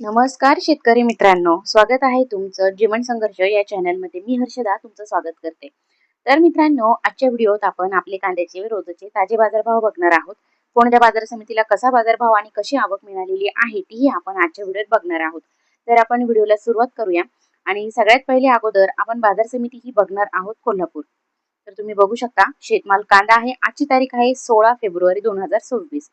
नमस्कार शेतकरी मित्रांनो. स्वागत आहे तुमचं जीवन संघर्ष या चॅनलमध्ये. मी हर्षदा तुमचं स्वागत करते. तर मित्रांनो आजच्या व्हिडिओत आपण आपले कांद्याचे रोजचे ताजे बाजारभाव बघणार आहोत. कोणत्या बाजार समितीला कसा बाजारभाव आणि कशी आवक मिळालेली आहे तीही आपण आजच्या व्हिडिओत बघणार आहोत. तर आपण व्हिडिओला सुरुवात करूया. आणि सगळ्यात पहिले अगोदर आपण बाजार समिती ही बघणार आहोत कोल्हापूर. तर तुम्ही बघू शकता शेतमाल कांदा आहे आजची तारीख आहे सोळा फेब्रुवारी दोन हजार सव्वीस.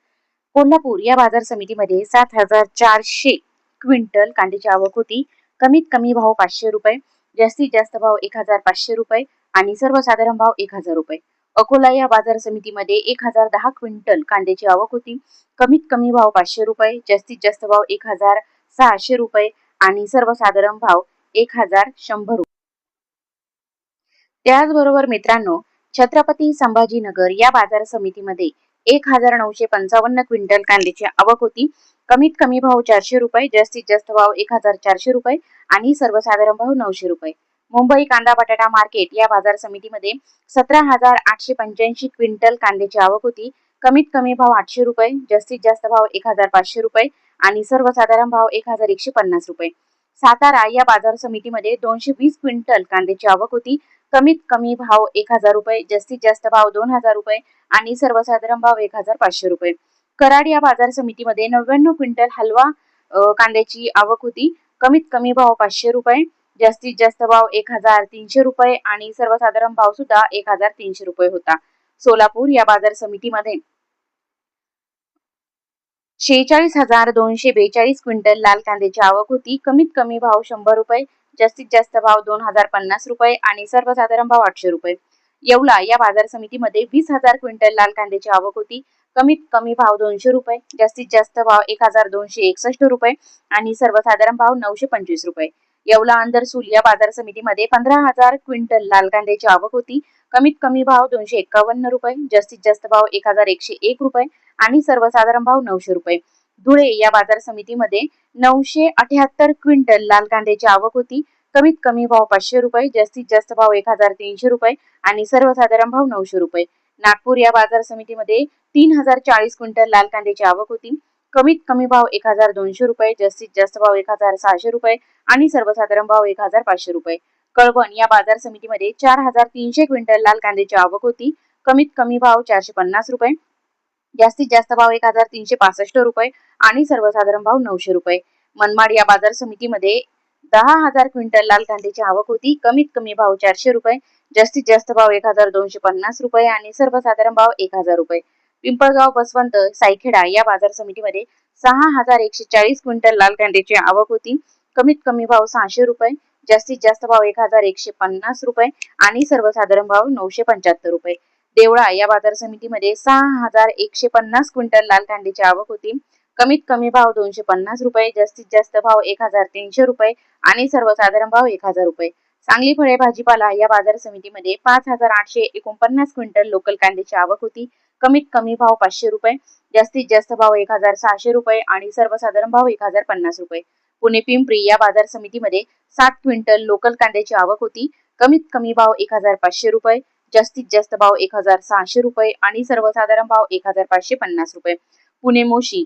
कोल्हापूर या बाजार समितीमध्ये सात हजार चारशे क्विंटल कांद्याची आवक होती. कमीत कमी भाव पाचशे रुपये जास्तीत जास्त भाव एक हजार पाचशे रुपये आणि सर्वसाधारण भाव एक हजार रुपये. अकोला या बाजार समितीमध्ये एक हजार दहा क्विंटल कांद्याची आवक होती. कमीत कमी भाव पाचशे रुपये जास्तीत जास्त भाव एक हजार सहाशे रुपये आणि सर्वसाधारण भाव एक हजार शंभर रुपये. त्याचबरोबर मित्रांनो छत्रपती संभाजीनगर या बाजार समितीमध्ये एक हजार नऊशे पंचावन्न क्विंटल कांद्याची आवक होती. कमीत कमी भाव चारशे रुपये जास्तीत जास्त भाव एक हजार चारशे रुपये आणि सर्वसाधारण भाव नऊशे रुपये. मुंबई कांदा बटाटा मार्केट या बाजार समितीमध्ये सतरा हजार आठशे पंच्याऐंशी क्विंटल कांद्याची आवक होती. कमीत कमी भाव आठशे रुपये जास्तीत जास्त भाव एक हजार पाचशे रुपये आणि सर्वसाधारण भाव एक हजार एकशे पन्नास रुपये. सातारा या बाजार समितीमध्ये दोनशे वीस क्विंटल कांद्याची आवक होती. कमीत कमी भाव एक हजार रुपये जास्तीत जास्त भाव दोन हजार रुपये आणि सर्वसाधारण भाव एक हजार पाचशे रुपये. कराड या बाजार समितीमध्ये नव्याण्णव क्विंटल हलवा कांद्याची आवक होती. कमीत कमी भाव पाचशे रुपये जास्तीत जास्त भाव एक हजार तीनशे रुपये आणि सर्वसाधारण भाव सुद्धा एक हजार तीनशे रुपये होता. सोलापूर या बाजार समितीमध्ये शेहेचाळीस हजार दोनशे बेचाळीस क्विंटल लाल कांद्याची आवक होती. कमीत कमी भाव शंभर रुपये जास्तीत जास्त भाव दोन हजार पन्नास रुपये आणि सर्वसाधारण भाव आठशे रुपये. येवला या बाजार समितीमध्ये वीस हजार क्विंटल लाल कांद्याची आवक होती. कमीत कमी भाव दोनशे रुपये जास्तीत जास्त भाव एक हजार दोनशे एकसष्ट रुपये आणि सर्वसाधारण भाव नऊशे पंचवीस रुपये. येवला अंदरसूल या बाजार समितीमध्ये पंधरा हजार क्विंटल लाल कांद्याची आवक होती. कमीत कमी भाव दोनशे एक्कावन्न रुपये जास्तीत जास्त भाव एक हजार एकशे एक रुपये आणि सर्वसाधारण भाव नऊशे रुपये. धुळे या बाजार समितीमध्ये नऊशे अठ्याहत्तर क्विंटल लाल कांद्याची आवक होती. कमीत कमी भाव पाचशे रुपये जास्तीत जास्त भाव एक हजार तीनशे रुपये आणि सर्वसाधारण भाव नऊशे रुपये. नागपूर या बाजार समितीमध्ये तीन हजार चाळीस क्विंटल लाल कांद्याची आवक होती. कमीत कमी भाव एक हजार दोनशे रुपये जास्तीत जास्त भाव एक हजार सहाशे रुपये आणि सर्वसाधारण भाव एक हजार पाचशे रुपये. कळवण या बाजार समितीमध्ये चार हजार तीनशे क्विंटल लाल कांद्याची आवक होती. कमीत कमी भाव चारशे पन्नास रुपये जास्तीत जास्त भाव एक हजार तीनशे पासष्ट रुपये आणि सर्वसाधारण भाव नऊशे रुपये. मनमाड या बाजार समितीमध्ये दहा हजार क्विंटल लाल कांद्याची आवक होती. कमीत कमी भाव चारशे रुपये जास्तीत जास्त भाव एक हजार दोनशे पन्नास रुपये आणि सर्वसाधारण भाव एक हजार रुपये. पिंपळगाव बसवंत सायखेडा या बाजार समितीमध्ये सहा हजार एकशे चाळीस क्विंटल लाल कांद्याची आवक होती. कमीत कमी भाव सहाशे रुपये जास्तीत जास्त भाव एक हजार एकशे पन्नास रुपये आणि सर्वसाधारण भाव नऊशे पंच्याहत्तर रुपये. देवळा या बाजार समितीमध्ये सहा हजार एकशे पन्नास क्विंटल लाल कांद्याची आवक होती. कमीत कमी भाव दोनशे पन्नास रुपये जास्तीत जास्त भाव एक हजार तीनशे रुपये आणि सर्वसाधारण भाव एक हजार रुपये. सांगली फळे भाजीपाला या बाजार समितीमध्ये पाच हजार आठशे एकोणपन्नास क्विंटल लोकल कांद्याची आवक होती. कमीत कमी भाव पाचशे रुपये जास्तीत जास्त भाव एक हजार सहाशे रुपये आणि सर्वसाधारण भाव एक हजार पन्नास रुपये. पुणे पिंपरी या बाजार समितीमध्ये सात क्विंटल लोकल कांद्याची आवक होती. कमीत कमी भाव एक हजार पाचशे रुपये जास्तीत जास्त भाव एक हजार सहाशे रुपये आणि सर्वसाधारण भाव एक हजार पाचशे पन्नास रुपये. पुणे मोशी.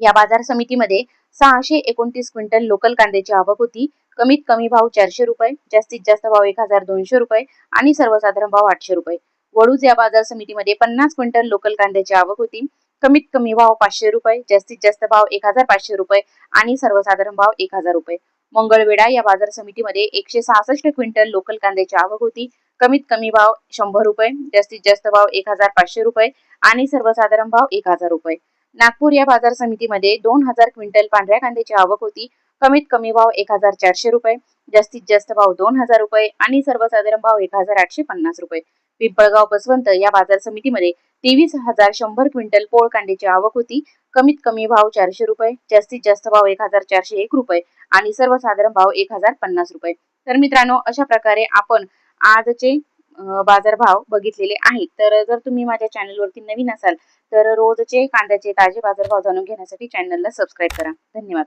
या बाजार समितीमध्ये सहाशे एकोणतीस क्विंटल लोकल कांद्याची आवक होती. कमीत कमी भाव चारशे रुपये जास्तीत जास्त भाव एक हजार दोनशे रुपये आणि सर्वसाधारण भाव आठशे रुपये. वडूज या बाजार समितीमध्ये पन्नास क्विंटल लोकल कांद्याची आवक होती. कमीत कमी भाव पाचशे रुपये जास्तीत जास्त भाव एक हजार पाचशे रुपये आणि सर्वसाधारण भाव एक हजार रुपये. मंगळवेढा या बाजार समितीमध्ये एकशे सहासष्ट क्विंटल लोकल कांद्याची आवक होती. कमीत कमी भाव शंभर रुपये जास्तीत जास्त भाव एक हजार पाचशे रुपये आणि सर्वसाधारण भाव एक हजार रुपये. नागपूर या बाजार समितीमध्ये दोन हजार क्विंटल पांढऱ्या कांद्याची आवक होती. कमीत कमी भाव एक हजार चारशे रुपये जास्तीत जास्त भाव दोन हजार रुपये आणि सर्वसाधारण भाव एक हजार आठशे पन्नास रुपये. पिंपळगाव बसवंत या बाजार समितीमध्ये तेवीस हजार शंभर क्विंटल पोळ कांद्याची आवक होती. कमीत कमी भाव चारशे रुपये जास्तीत जास्त भाव एक हजार चारशे एक रुपये आणि सर्वसाधारण भाव एक हजार पन्नास रुपये. तर मित्रांनो अशा प्रकारे आपण आजचे बाजारभाव बघितलेले आहेत. तर जर तुम्ही माझ्या चॅनलवरती नवीन असाल तर रोजचे कांद्याचे ताजे बाजारभाव जाणून घेण्यासाठी चॅनलला सबस्क्राईब करा. धन्यवाद.